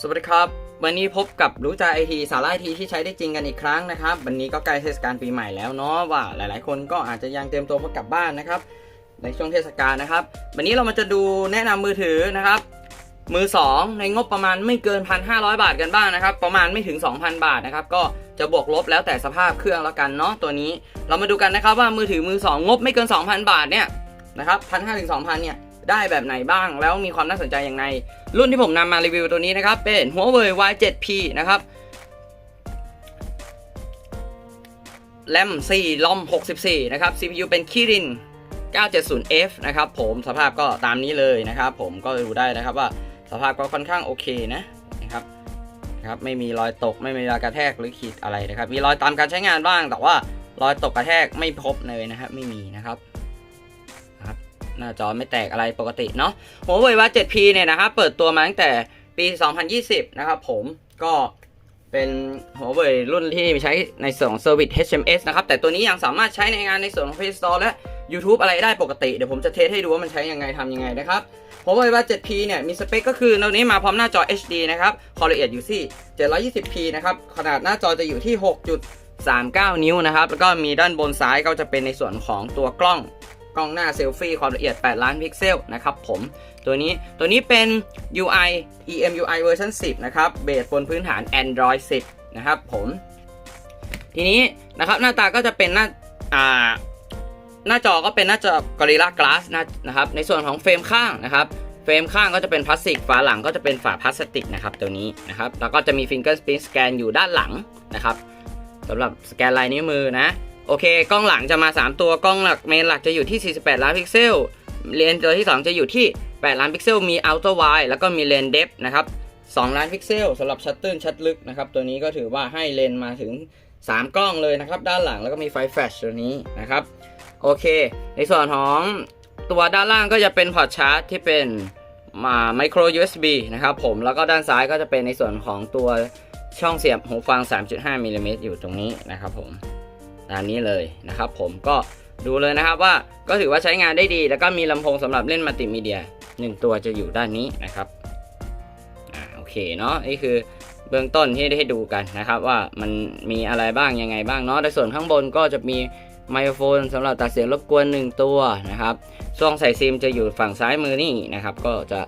สวัสดีครับ วันนี้พบกับรู้ใจไอทีสาระไอทีที่ใช้ได้จริงกันอีกครั้งนะครับ วันนี้ก็ใกล้เทศกาลปีใหม่แล้วเนาะว่าหลายๆ คนก็อาจจะยังเตรียมตัวเพื่อกลับบ้านนะครับ ในช่วงเทศกาลนะครับ วันนี้เรามาจะดูแนะนำมือถือนะครับ มือ 2 ในงบประมาณไม่เกิน 1,500 บาทกันบ้างนะครับ ประมาณไม่ถึง 2,000 บาทนะครับ ก็จะบวกลบแล้วแต่สภาพเครื่องแล้วกันเนาะตัวนี้ เรามาดูกันนะครับว่ามือถือมือ 2 งบไม่เกิน 2,000 บาทเนี่ยนะครับ1,500ถึง2,000เนี่ยได้แบบไหนบ้างแล้วมีความน่าสนใจอย่างไร รุ่นที่ผมนำมารีวิวตัวนี้นะครับ เป็น Huawei Y7P นะครับแรม4ลอม 64 นะครับ CPU เป็น Kirin 970F นะครับผมสภาพก็ตามนี้เลยนะครับ ผมก็ดูได้นะครับว่าสภาพก็ค่อนข้างโอเคนะนะครับครับไม่มีรอยตกไม่มีรอยกระแทกหรือขีดอะไรนะครับ มีรอยตามการใช้งานบ้าง แต่ว่ารอยตกกระแทกไม่พบเลยนะครับ ไม่มีนะครับ หน้าจอไม่แตกอะไรปกติเนาะ Huawei Watch 7P เนี่ยนะครับเปิดตัวมาตั้งแต่ปี 2020 นะครับผมก็เป็น Huawei รุ่นที่ใช้ในส่วนของ Service HMS นะครับ แต่ตัวนี้ยังสามารถใช้ในงานในส่วนของ Play Store และ YouTube อะไรได้ปกติ เดี๋ยวผมจะเทสให้ดูว่ามันใช้ยังไงทำยังไงนะครับ Huawei Watch 7P เนี่ย มีสเปคก็คือตัวนี้มาพร้อมหน้าจอ HD นะครับความละเอียดอยู่ที่ 720p นะครับ ขนาดหน้าจอจะอยู่ที่ 6.39 นิ้วนะครับ แล้วก็มีด้านบนซ้ายก็จะเป็นในส่วนของตัวกล้อง กล้องหน้าเซลฟี่ความละเอียด 8 ล้านพิกเซลนะครับผม ตัวนี้ตัวนี้เป็น UI EMUI เวอร์ชัน10 นะครับ เบสบนพื้นฐาน Android 10 นะครับผม ทีนี้นะครับหน้าตาก็จะเป็นหน้าอ่าหน้าจอก็เป็นหน้าจอ Gorilla Glass นะนะครับ ในส่วนของเฟรมข้างนะครับเฟรมข้างก็จะเป็นพลาสติก ฝาหลังก็จะเป็นฝาพลาสติกนะครับตัวนี้นะครับ แล้วก็จะมี Fingerprint Scan อยู่ด้านหลังนะครับสำหรับสแกนลายนิ้วมือนะ โอเค กล้องหลังจะมา 3 ตัว กล้องหลักเมนหลักจะอยู่ที่ 48 ล้านพิกเซล เลนส์ตัวที่ 2 จะอยู่ที่ 8 ล้านพิกเซล มี Ultra Wide แล้วก็มีเลนส์เดฟนะครับ 2 ล้านพิกเซลสำหรับชัตเติลชัดลึกนะครับ ตัวนี้ก็ถือว่าให้เลนส์มาถึง 3 กล้องเลยนะครับ ด้านหลังแล้วก็มีไฟแฟลชตัวนี้นะครับ โอเค ในส่วนของตัวด้านล่างก็จะเป็นพอร์ตชาร์จที่เป็นมา micro USB นะครับผม แล้วก็ด้านซ้ายก็จะเป็นในส่วนของตัวช่องเสียบหูฟัง 3.5มิลลิเมตรอยู่ตรงนี้นะครับผม ด้านนี้เลยนะครับ ผมก็ดูเลยนะครับว่าก็ถือว่าใช้งานได้ดี แล้วก็มีลำโพงสำหรับเล่นมัลติมีเดีย 1 ตัวจะอยู่ด้านนี้นะครับอ่าโอเคเนาะนี่คือเบื้องต้นที่ได้ดูกันนะครับ ว่ามันมีอะไรบ้างยังไงบ้างเนาะในส่วนข้างบนก็จะมีไมโครโฟนสำหรับตัดเสียงรบกวน 1 ตัวนะครับช่องใส่ซิมจะอยู่ฝั่งซ้ายมือนี่นะครับ ก็จะ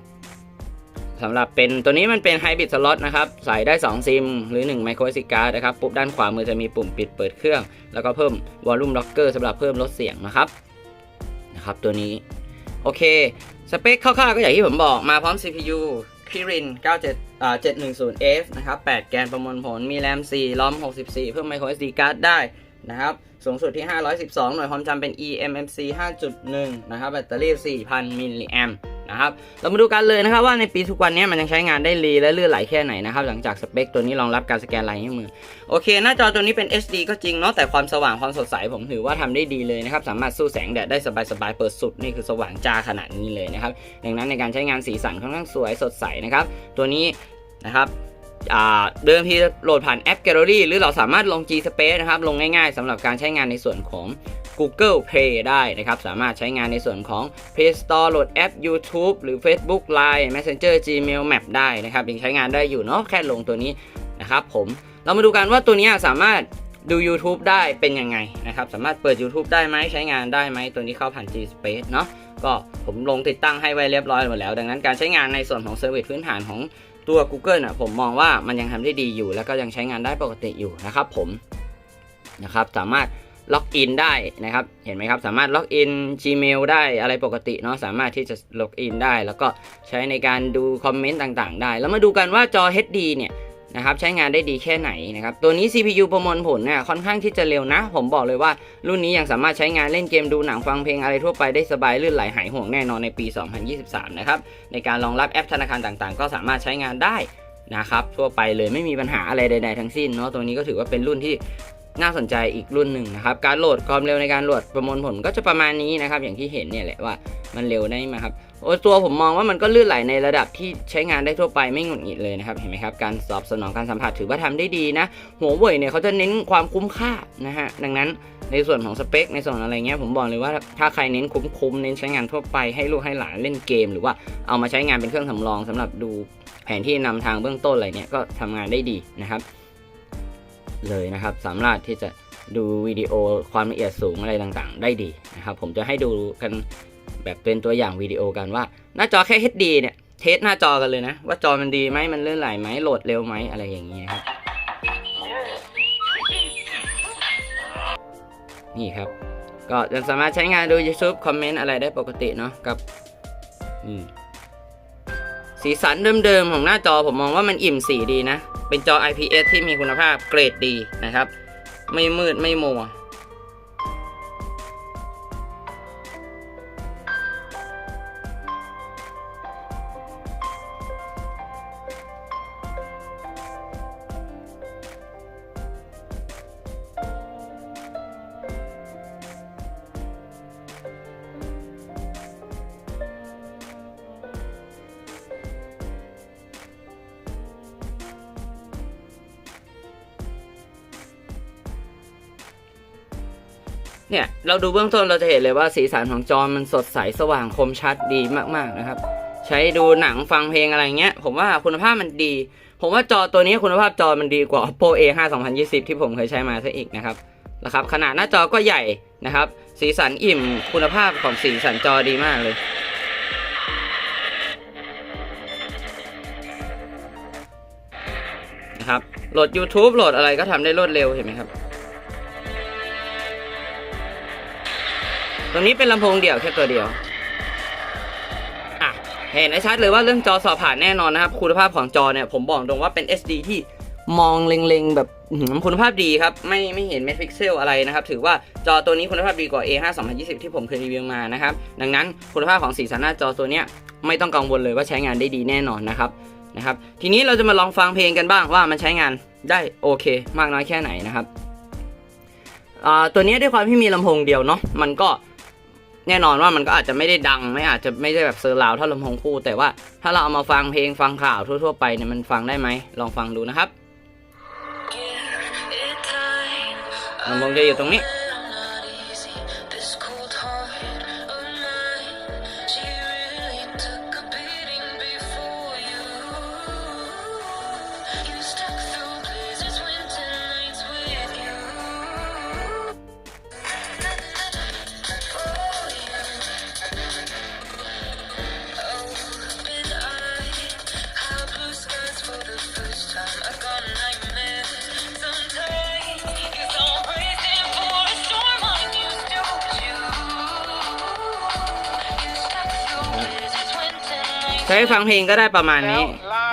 สำหรับเป็นตัวนี้มันเป็นไฮบริดสล็อตนะครับใส่ได้ 2 ซิม หรือ1ไมโครซิการ์ดนะครับปุ๊บด้านขวามือจะมีปุ่มปิดเปิดเครื่อง แล้วก็เพิ่มวอลลุ่มล็อกเกอร์สำหรับเพิ่มลดเสียงนะครับนะครับตัวนี้ โอเค สเปคคร่าวๆก็อย่างที่ผมบอกมาพร้อม CPU Kirin 97อ่า 710F นะครับ 8 แกนประมวลผล มีแรม 4 ล้อม 64 เพิ่ม micro SD card ได้นะครับ สูงสุดที่ 512 หน่วยความจำเป็น eMMC 5.1 นะครับ แบตเตอรี่ 4,000 มิลลิแอม นะครับเรามาดูกันเลยนะครับว่าในปีทุกวันนี้มันยังใช้งานได้รีและเลื่อนไหลแค่ไหนนะครับหลังจากสเปคตัวนี้รองรับการสแกนลายนิ้วมือโอเค หน้าจอตัวนี้เป็น HD ก็จริงเนาะแต่ความสว่างความสดใสผมถือว่าทำได้ดีเลยนะครับสามารถสู้แสงแดดได้สบายๆเปิดสุดนี่คือสว่างจ้าขนาดนี้เลยนะครับดังนั้นในการใช้งานสีสันค่อนข้างสวยสดใสนะครับตัวนี้นะครับ เดิมที่โหลดผ่านแอป Gallery หรือเราสามารถลง G Space นะครับ ลงง่ายๆสำหรับการใช้งานในส่วนของ Google Play ได้นะครับ สามารถใช้งานในส่วนของ Play Store โหลดแอป YouTube หรือ Facebook Line Messenger Gmail Map ได้นะครับยังใช้งานได้อยู่เนาะแค่ลงตัวนี้นะครับผมเรามาดูกันว่าตัวนี้สามารถดู YouTube ได้เป็นยังไงนะครับ สามารถเปิด YouTube ได้ไหมใช้งานได้ไหมตัวนี้เข้าผ่าน G Space เนาะก็ผมลงติดตั้งให้ไว้เรียบร้อยหมดแล้ว ดังนั้นการใช้งานในส่วนของเซอร์วิสพื้นฐานของ ตัว Google นะผมมองว่ามันยังทำได้ดีอยู่ แล้วก็ยังใช้งานได้ปกติอยู่นะครับผมนะครับสามารถล็อกอินได้นะครับ เห็นไหมครับ สามารถล็อกอิน Gmail ได้อะไรปกติเนาะ สามารถที่จะล็อกอินได้ แล้วก็ใช้ในการดูคอมเมนต์ต่างๆ ได้ แล้วมาดูกันว่าจอ HD เนี่ย นะครับใช้งานได้ดีแค่ไหนนะครับตัวนี้ CPU ประมวลผลเนี่ยค่อนข้างที่จะเร็วนะ ผมบอกเลยว่ารุ่นนี้ยังสามารถใช้งานเล่นเกมดูหนังฟังเพลงอะไรทั่วไปได้สบายลื่นไหลหายห่วงแน่นอนในปี 2023 นะครับในการรองรับแอปธนาคารต่างๆ ก็สามารถใช้งานได้นะครับทั่วไปเลยไม่มีปัญหาอะไรใด ๆ ทั้งสิ้นเนาะตัวนี้ก็ถือว่าเป็นรุ่นที่น่าสนใจอีกรุ่นหนึ่งนะครับ การโหลดความเร็วในการโหลดประมวลผลก็จะประมาณนี้นะครับ อย่างที่เห็นเนี่ยแหละว่ามันเร็วได้ไหมครับ โอ้ตัวผมมองว่ามันก็ลื่นไหลในระดับที่ใช้งานได้ทั่วไปไม่หงุดหงิดเลยนะครับ เห็นไหมครับ การตอบสนองการสัมผัสถือว่าทำได้ดีนะหัวเว่ยเนี่ยเขาจะเน้นความคุ้มค่านะฮะดังนั้นในส่วนของสเปค ในส่วนอะไรเงี้ยผมบอกเลยว่าถ้าใครเน้นคุ้มๆเน้นใช้งานทั่วไปให้ลูกให้หลานเล่นเกม หรือว่าเอามาใช้งานเป็นเครื่องสำรองสำหรับดูแผนที่นำทางเบื้องต้นอะไรเนี่ยก็ทำงานได้ดีนะครับ เลยนะครับสามารถที่จะดูวิดีโอความละเอียดสูงอะไรต่างๆ ได้ดีนะครับ ผมจะให้ดูกัน แบบเป็นตัวอย่างวิดีโอกันว่า หน้าจอแค่ HD เนี่ยเทสหน้าจอกันเลยนะ ว่าจอมันดีไหมมันเลื่อนไหลไหมโหลดเร็วไหมอะไรอย่างนี้ครับนี่ครับ ก็ยังสามารถใช้งานดู YouTube คอมเมนต์อะไรได้ปกติเนาะกับนี่สีสันเดิมๆของหน้าจอผมมองว่ามันอิ่มสีดีนะ เป็นจอ IPS ที่มีคุณภาพเกรดดีนะครับ ไม่มืดไม่มัว เนี่ยเราดูเบื้องต้นเราจะเห็นเลยว่าสีสันของจอมันสดใสสว่างคมชัดดีมากๆนะครับ ใช้ดูหนังฟังเพลงอะไรเงี้ย ผมว่าคุณภาพมันดี ผมว่าจอตัวนี้คุณภาพจอมันดีกว่า Oppo A5 2020 ที่ผมเคยใช้มาซะอีกนะครับนะครับขนาดหน้าจอก็ใหญ่นะครับ สีสันอิ่มคุณภาพของสีสันจอดีมากเลยนะครับโหลด YouTube โหลดอะไรก็ทำได้รวดเร็วเห็นไหมครับ รงนี้เป็นลำโพงเดี่ยวแค่ตัวเดียวอะเห็นได้ชัดเลยว่าเรื่องจอสอบผ่านแน่นอนนะครับ คุณภาพของจอเนี่ยผมบอกตรงว่าเป็น SD ที่มองเล็งๆ แบบคุณภาพดีครับ ไม่ไม่เห็นเม็ดพิกเซลอะไรนะครับ ถือว่าจอตัวนี้คุณภาพดีกว่า A5 2020 ที่ผมเคยรีวิวมานะครับ ดังนั้นคุณภาพของสีสันหน้าจอตัวเนี้ยไม่ต้องกังวลเลยว่าใช้งานได้ดีแน่นอนนะครับนะครับ ทีนี้เราจะมาลองฟังเพลงกันบ้างว่ามันใช้งานได้โอเค มากน้อยแค่ไหนนะครับตัวนี้ด้วยความที่มีลำโพงเดียวเนาะมันก็ แน่นอนว่ามันก็อาจจะไม่ได้ดังไม่อาจจะไม่ได้แบบเซอร์ราวเท่าลำโพงคู่ แต่ว่าถ้าเราเอามาฟังเพลงฟังข่าวทั่ว ๆ ไปเนี่ยมันฟังได้ไหมลองฟังดูนะครับลำโพงจะอยู่ตรงนี้ ใช้ฟังเพลงก็ได้ประมาณนี้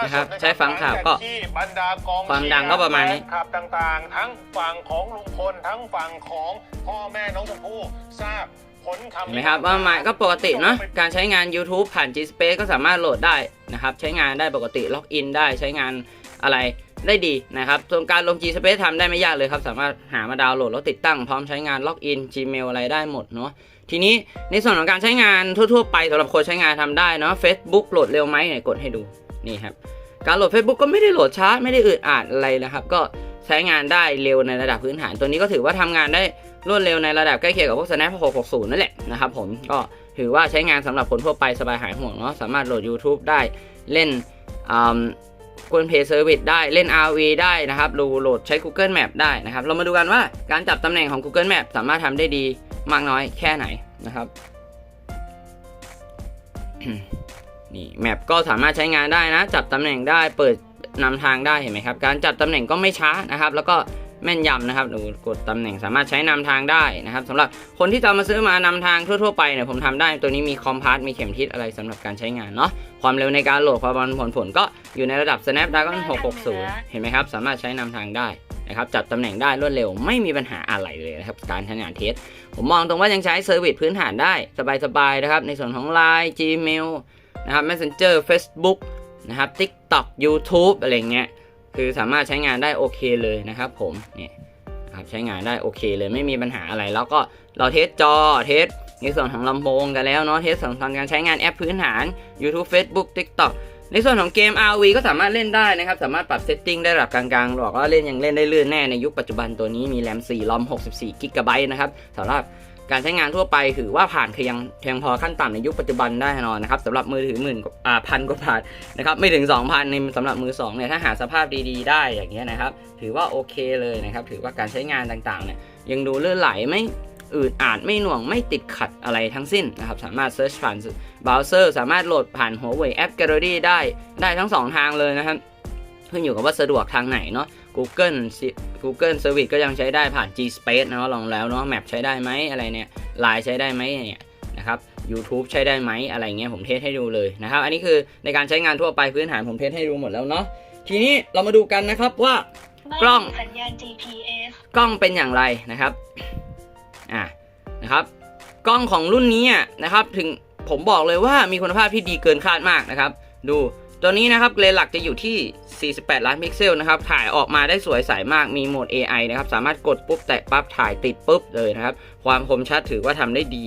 นะครับใช้ฟังข่าวก็ที่บรรดากองความดังก็ประมาณนี้แฟนคลับต่างๆ ทั้งฝั่งของลุงพลทั้งฝั่งของพ่อแม่น้องชมพู่ทราบผลคำเห็นไหมครับว่ามันก็ปกติเนาะการใช้งาน YouTube ผ่าน G Space ก็สามารถโหลดได้นะครับ ใช้งานได้ปกติล็อกอินได้ใช้งานอะไร ได้ดีนะครับส่วนการลง G Space ทำได้ไม่ยากเลยครับ สามารถหามาดาวน์โหลดแล้วติดตั้งพร้อมใช้งานล็อกอิน Gmail อะไรได้หมดเนาะทีนี้ในส่วนของการใช้งานทั่ว ๆ ไปสำหรับคนใช้งานทำได้เนาะ Facebook โหลดเร็วไหมเนี่ยกดให้ดูนี่ครับการโหลด Facebook ก็ไม่ได้โหลดช้าไม่ได้อึดอัดอะไรนะครับ ก็ใช้งานได้เร็วในระดับพื้นฐาน ตัวนี้ก็ถือว่าทำงานได้รวดเร็วในระดับใกล้เคียงกับพวก Snap 660 นั่นแหละนะครับผมก็ถือว่าใช้งานสำหรับคนทั่วไปสบายหายห่วงเนาะสามารถโหลด YouTube ได้เล่น กวนเพย์เซอร์วิสได้เล่น RV ได้นะครับดูโหลดใช้ Google Map ได้นะครับ เรามาดูกันว่าการจับตำแหน่งของ Google Map สามารถทำได้ดีมากน้อยแค่ไหนนะครับนี่แมปก็สามารถใช้งานได้นะ จับตำแหน่งได้เปิดนำทางได้เห็นไหมครับ การจับตำแหน่งก็ไม่ช้านะครับ แล้วก็ แม่นยำนะครับดูกดตำแหน่งสามารถใช้นำทางได้นะครับสำหรับคนที่จะเอามาซื้อมานำทางทั่วๆไปเนี่ยผมทำได้ตัวนี้มีคอมพาร์ตมีเข็มทิศอะไรสำหรับการใช้งานเนาะความเร็วในการโหลดความผลผลก็อยู่ในระดับ Snapdragon 660 เห็นไหมครับ สามารถใช้นำทางได้นะครับจับตำแหน่งได้รวดเร็วไม่มีปัญหาอะไรเลยนะครับการใช้งานเทสผมมองตรงว่ายังใช้เซอร์วิสพื้นฐานได้สบายๆนะครับในส่วนของ Line Gmail นะครับ Messenger Facebook นะครับ TikTok YouTube อะไรเงี้ย คือสามารถใช้งานได้โอเคเลยนะครับ ผมเนี่ยครับใช้งานได้โอเคเลยไม่มีปัญหาอะไร แล้วก็เราเทสจอเทสในส่วนของลำโพงกันแล้วเนาะเทสส่วนของการใช้งานแอปพื้นฐาน YouTube Facebook TikTok ในส่วนของเกม RV ก็สามารถเล่นได้นะครับ สามารถปรับเซตติ้งได้ระดับกลางๆบอกว่าเล่นยังเล่นได้ลื่นแน่ในยุคปัจจุบันตัวนี้มีแรม4ลอม64กิกะไบต์นะครับสำหรับ การใช้งานทั่วไปถือว่าผ่านเพียงเพียงพอขั้นต่ำในยุคปัจจุบันได้แน่นอนนะครับสำหรับมือถือหมื่นอ่าพันกว่าบาทนะครับไม่ถึง 2,000ในสำหรับมือ2เนี่ยถ้าหาสภาพดีๆ ได้อย่างเงี้ยนะครับ ถือว่าโอเคเลยนะครับถือว่าการใช้งานต่างๆเนี่ยยังดูเลื่อนไหลไม่อืดอาดไม่หน่วงไม่ติดขัดอะไรทั้งสิ้นนะครับสามารถเซิร์ชผ่านเบราว์เซอร์สามารถโหลดผ่านหัวเว่ยแอป Gallery ได้ได้ทั้ง 2 ทางเลยนะครับขึ้นอยู่กับว่าสะดวกทางไหนเนาะ Google Google Service ก็ยังใช้ได้ผ่าน G Space นะลองแล้วเนาะ Map ใช้ได้ไหมอะไรเนี่ย Line ใช้ได้ไหมเนี่ยนะครับ YouTube ใช้ได้ไหมอะไรเงี้ยผมเทสให้ดูเลยนะครับ อันนี้คือในการใช้งานทั่วไปพื้นฐานผมเทสให้ดูหมดแล้วเนาะ ทีนี้เรามาดูกันนะครับว่ากล้องไม่มีสัญญาณ GPS กล้องเป็นอย่างไรนะครับ อ่านะครับ กล้องของรุ่นนี้อะนะครับ ถึงผมบอกเลยว่ามีคุณภาพที่ดีเกินคาดมากนะครับ ดู ตัวนี้นะครับเลนส์หลักจะอยู่ที่ 48 ล้านพิกเซลนะครับ ถ่ายออกมาได้สวยใสมาก มีโหมด AI นะครับ สามารถกดปุ๊บแตะปั๊บถ่ายติดปุ๊บเลยนะครับ ความคมชัดถือว่าทำได้ดี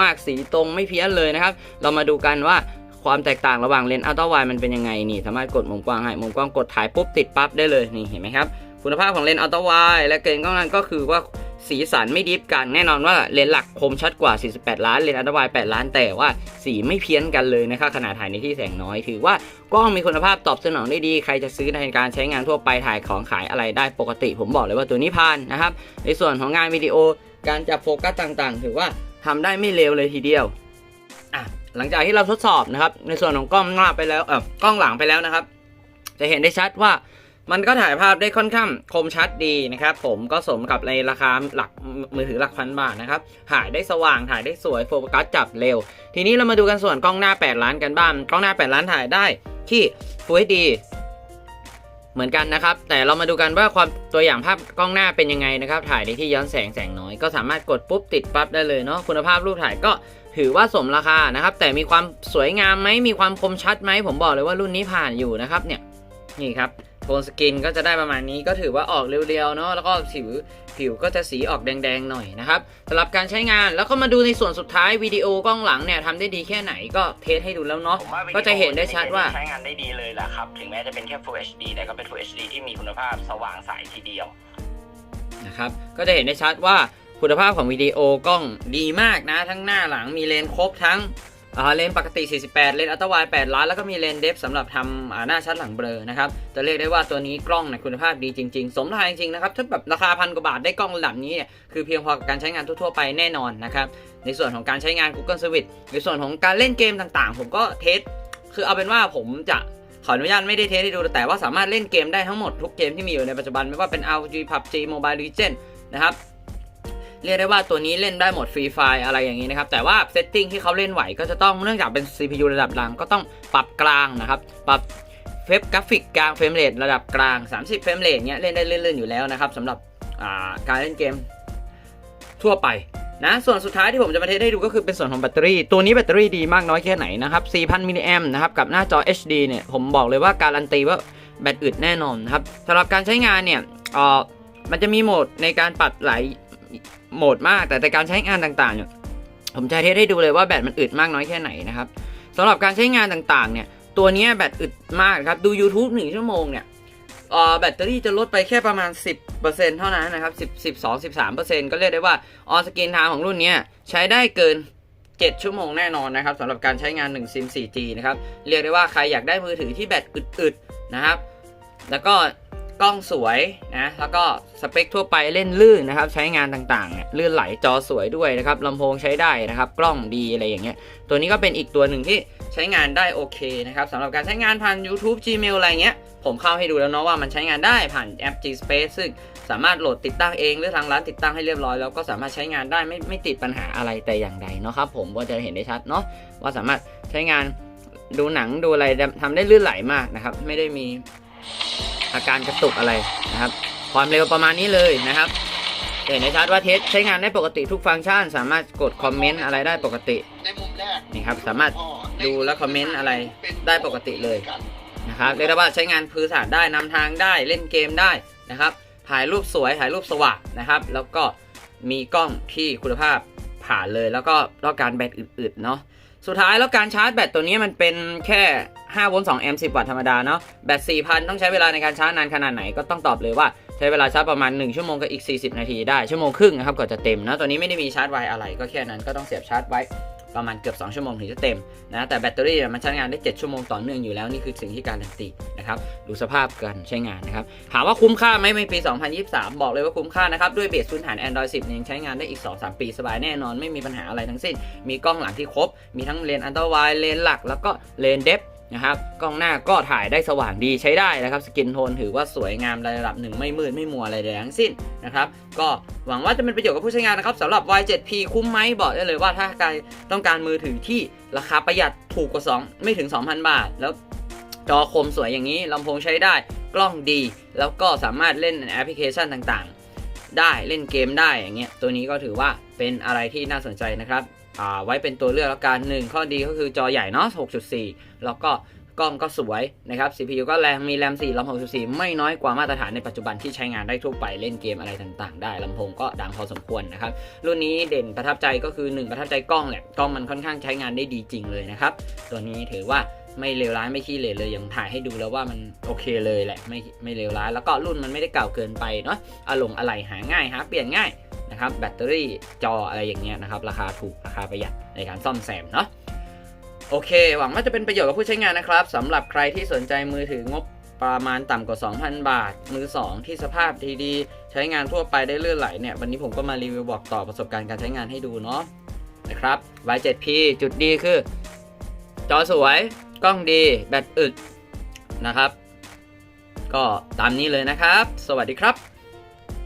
มากๆ สีตรงไม่เพี้ยนเลยนะครับ เรามาดูกันว่าความแตกต่างระหว่างเลนส์อัลตร้าไวมันเป็นยังไงนี่ สามารถกดมุมกว้างให้มุมกว้างกดถ่ายปุ๊บติดปั๊บได้เลยนี่เห็นไหมครับคุณภาพของเลนส์อัลตร้าไวและเกณฑ์กล้องนั้นก็คือว่า สีสันไม่ดิฟกัน แน่นอนว่าเลนส์หลักคมชัดกว่า 48 ล้าน เลนส์อัลตราไว8ล้าน แต่ว่าสีไม่เพี้ยนกันเลยนะครับขนาดถ่ายในที่แสงน้อย ถือว่ากล้องมีคุณภาพตอบสนองได้ดี ใครจะซื้อในการใช้งานทั่วไปถ่ายของขายอะไรได้ปกติ ผมบอกเลยว่าตัวนี้ผ่านนะครับ ในส่วนของงานวิดีโอ การจับโฟกัสต่างๆ ถือว่าทำได้ไม่เลวเลยทีเดียวอะหลังจากที่เราทดสอบนะครับ ในส่วนของกล้องหน้าไปแล้วเออกล้องหลังไปแล้วนะครับ จะเห็นได้ชัดว่า มันก็ถ่ายภาพได้ค่อนข้างคมชัดดีนะครับ ผมก็สมกับในราคาหลักมือถือหลักพันบาทนะครับ ถ่ายได้สว่างถ่ายได้สวยโฟกัสจับเร็ว ทีนี้เรามาดูกันส่วนกล้องหน้า 8 ล้านกันบ้างกล้องหน้า 8 ล้านถ่ายได้ที่ Full HD เหมือนกันนะครับ แต่เรามาดูกันว่าความตัวอย่างภาพกล้องหน้าเป็นยังไงนะครับ ถ่ายในที่ย้อนแสงแสงน้อยก็สามารถกดปุ๊บติดปั๊บได้เลยเนาะคุณภาพรูปถ่ายก็ถือว่าสมราคานะครับ แต่มีความสวยงามไหมมีความคมชัดไหมผมบอกเลยว่ารุ่นนี้ผ่านอยู่นะครับเนี่ยนี่ครับ นสกินก็จะได้ประมาณนี้ก็ถือว่าออกเรียวๆเนาะแล้วก็ผิวผิวก็จะสีออกแดงๆหน่อยนะครับสำหรับการใช้งานแล้วก็มาดูในส่วนสุดท้ายวิดีโอกล้องหลังเนี่ยทำได้ดีแค่ไหนก็เทสให้ดูแล้วเนาะผมว่าวิดีโอก็จะเห็นได้ชัดว่าใช้งานได้ดีเลยแหละครับ ถึงแม้จะเป็นแค่ Full HD แต่ก็เป็น Full HD ที่มีคุณภาพสว่างใสทีเดียวนะครับก็จะเห็นได้ชัดว่าคุณภาพของวิดีโอกล้องดีมากนะ ทั้งหน้าหลังมีเลนส์ครบทั้งอ่า เลนปกติ 48 เลนอัลตร้าไวด์8ล้าน แล้วก็มีเลนเดฟสำหรับทำหน้าชัดหลังเบลอนะครับ จะเรียกได้ว่าตัวนี้กล้องเนี่ยคุณภาพดีจริง ๆ สมราคาจริงๆนะครับ ถ้าแบบราคาพันกว่าบาทได้กล้องระดับนี้เนี่ย คือเพียงพอกับการใช้งานทั่วๆไปแน่นอนนะครับ ในส่วนของการใช้งาน Google Service ในส่วนของการเล่นเกมต่างๆ ผมก็เทส คือเอาเป็นว่าผมจะขออนุญาตไม่ได้เทสให้ดู แต่ว่าสามารถเล่นเกมได้ทั้งหมดทุกเกมที่มีอยู่ในปัจจุบันไม่ว่าเป็น RG PUBG Mobile Legends นะครับ เรียกได้ว่าตัวนี้เล่นได้หมดฟรีไฟอะไรอย่างนี้นะครับ แต่ว่าเซตติ้งที่เขาเล่นไหวก็จะต้องเนื่องจากเป็น CPU ระดับล่างก็ต้องปรับกลางนะครับ ปรับเฟรมกราฟิกกลางเฟรมเรทระดับกลาง 30 เฟรมเรทเนี้ยเล่นได้เลื่อนๆอยู่แล้วนะครับสำหรับการเล่นเกมทั่วไปนะส่วนสุดท้ายที่ผมจะมาเทสให้ดูก็คือเป็นส่วนของแบตเตอรี่ ตัวนี้แบตเตอรี่ดีมากน้อยแค่ไหนนะครับ 4,000 มิลลิแอมนะครับ กับหน้าจอ HD เนี่ย ผมบอกเลยว่าการันตีว่าแบตอึดแน่นอนนะครับสำหรับการใช้งานเนี่ยเออมันจะมีโหมดในการปรับหลาย โหมดมาก แต่ในการใช้งานต่างๆเนี่ยผมจะเทสให้ดูเลยว่าแบตมันอึดมากน้อยแค่ไหนนะครับสำหรับการใช้งานต่างๆเนี่ยตัวนี้แบตอึดมากครับดู YouTube 1 ชั่วโมงเนี่ยแบตเตอรี่จะลดไปแค่ประมาณ 10%เท่านั้นนะครับ10 12 13%ก็เรียกได้ว่าออสกินทางของรุ่นนี้ใช้ได้เกิน 7 ชั่วโมงแน่นอนนะครับสำหรับการใช้งาน1ซิม 4G นะครับเรียกได้ว่าใครอยากได้มือถือที่แบตอึดๆนะครับ แล้วก็ กล้องสวยนะแล้วก็สเปคทั่วไปเล่นลื่นนะครับ ใช้งานต่างๆเนี่ยลื่นไหลจอสวยด้วยนะครับลำโพงใช้ได้นะครับ กล้องดีอะไรอย่างเงี้ยตัวนี้ก็เป็นอีกตัวหนึ่งที่ใช้งานได้โอเคนะครับสำหรับการใช้งานผ่าน YouTube Gmail อะไรเงี้ยผมเข้าให้ดูแล้วเนาะว่ามันใช้งานได้ผ่านแอป G Space ซึ่งสามารถโหลดติดตั้งเองหรือทางร้านติดตั้งให้เรียบร้อยแล้วก็สามารถใช้งานได้ไม่ไม่ติดปัญหาอะไรแต่อย่างใดเนาะครับผมก็จะเห็นได้ชัดเนาะว่าสามารถใช้งานดูหนังดูอะไรทำได้ลื่นไหลมากนะครับ ไม่ได้มี อาการกระตุกอะไรนะครับ ความเร็วประมาณนี้เลยนะครับเห็นได้ชัดว่าเทสใช้งานได้ปกติทุกฟังก์ชัน สามารถกดคอมเมนต์อะไรได้ปกติในมุมแรกนี่ครับสามารถดูและคอมเมนต์อะไรได้ปกติเลยนะครับเรียกได้ว่าใช้งานพื้นฐานได้นำทางได้เล่นเกมได้นะครับถ่ายรูปสวยถ่ายรูปสว่างนะครับ แล้วก็มีกล้องที่คุณภาพผ่านเลย แล้วก็แล้วการแบตอึดๆเนาะสุดท้ายแล้วการชาร์จแบตตัวนี้มันเป็นแค่ 5โวลต์2แอมป์10 วัตต์ธรรมดาเนาะแบต 4,000 ต้องใช้เวลาในการชาร์จนานขนาดไหนก็ต้องตอบเลยว่าใช้เวลาชาร์จประมาณ 1 ชั่วโมงกับอีก 40 นาทีได้ ชั่วโมงครึ่งนะครับก่อนจะเต็มนะตัวนี้ไม่ได้มีชาร์จไวอะไรก็แค่นั้นก็ต้องเสียบชาร์จไว้ประมาณเกือบ 2 ชั่วโมงถึงจะเต็มนะแต่แบตเตอรี่มันใช้งานได้ 7 ชั่วโมงต่อเนื่องอยู่แล้ว นี่คือสิ่งที่การันตีนะครับดูสภาพการใช้งานนะครับถามว่าคุ้มค่าไหมในปี 2023 บอกเลยว่าคุ้มค่านะครับด้วยเบสพื้นฐาน Android 10เนี่ยยังใช้งานได้อีก 2-3 ปีสบายแน่นอนไม่มีปัญหาอะไรทั้งสิ้น มีกล้องหลังที่ครบ มีทั้งเลนอันเตอร์ไวเลนหลัก แล้วก็เลนส์เดฟ นะครับกล้องหน้าก็ถ่ายได้สว่างดีใช้ได้นะครับ สกินโทนถือว่าสวยงามระดับหนึ่งไม่มืดไม่มัวอะไรใดทั้งสิ้นนะครับ ก็หวังว่าจะเป็นประโยชน์กับผู้ใช้งานนะครับสำหรับ Y7P คุ้มไหมบอกได้เลยว่าถ้าใครต้องการมือถือที่ราคาประหยัดถูกกว่า 2 ไม่ถึง 2,000 บาท แล้วจอคมสวยอย่างนี้ลำโพงใช้ได้กล้องดี แล้วก็สามารถเล่นแอปพลิเคชันต่างๆ ได้เล่นเกมได้อย่างเงี้ยตัวนี้ก็ถือว่าเป็นอะไรที่น่าสนใจนะครับ ไว้เป็นตัวเลือกแล้วกันหนึ่งข้อดีก็คือจอใหญ่เนาะ 6.4 แล้วก็กล้องก็สวยนะครับ CPU ก็แรงมีแรม4ลำ6.4 ไม่น้อยกว่ามาตรฐานในปัจจุบันที่ใช้งานได้ทั่วไปเล่นเกมอะไรต่างๆ ได้ลำโพงก็ดังพอสมควรนะครับ รุ่นนี้เด่นประทับใจก็คือ 1 ประทับใจกล้องแหละกล้องมันค่อนข้างใช้งานได้ดีจริงเลยนะครับ ตัวนี้ถือว่าไม่เลวร้ายไม่ขี้เหร่เลยอย่างถ่ายให้ดูแล้วว่ามันโอเคเลยแหละไม่ไม่เลวร้าย แล้วก็รุ่นมันไม่ได้เก่าเกินไปเนาะอารมณ์อะไรหาง่ายหาเปลี่ยนง่าย นะครับแบตเตอรี่จออะไรอย่างเงี้ยนะครับราคาถูกราคาประหยัดในการซ่อมแซมเนาะโอเค หวังว่าจะเป็นประโยชน์กับผู้ใช้งานนะครับสำหรับใครที่สนใจมือถืองบประมาณต่ำกว่า 2,000 บาท มือ 2 ที่สภาพดีๆ ใช้งานทั่วไปได้เลื่อนไหลเนี่ย วันนี้ผมก็มารีวิวบอกต่อประสบการณ์การใช้งานให้ดูเนาะนะครับ Y7P จุดดีคือ จอสวย กล้องดี แบตอึดนะครับ ก็ตามนี้เลยนะครับ สวัสดีครับ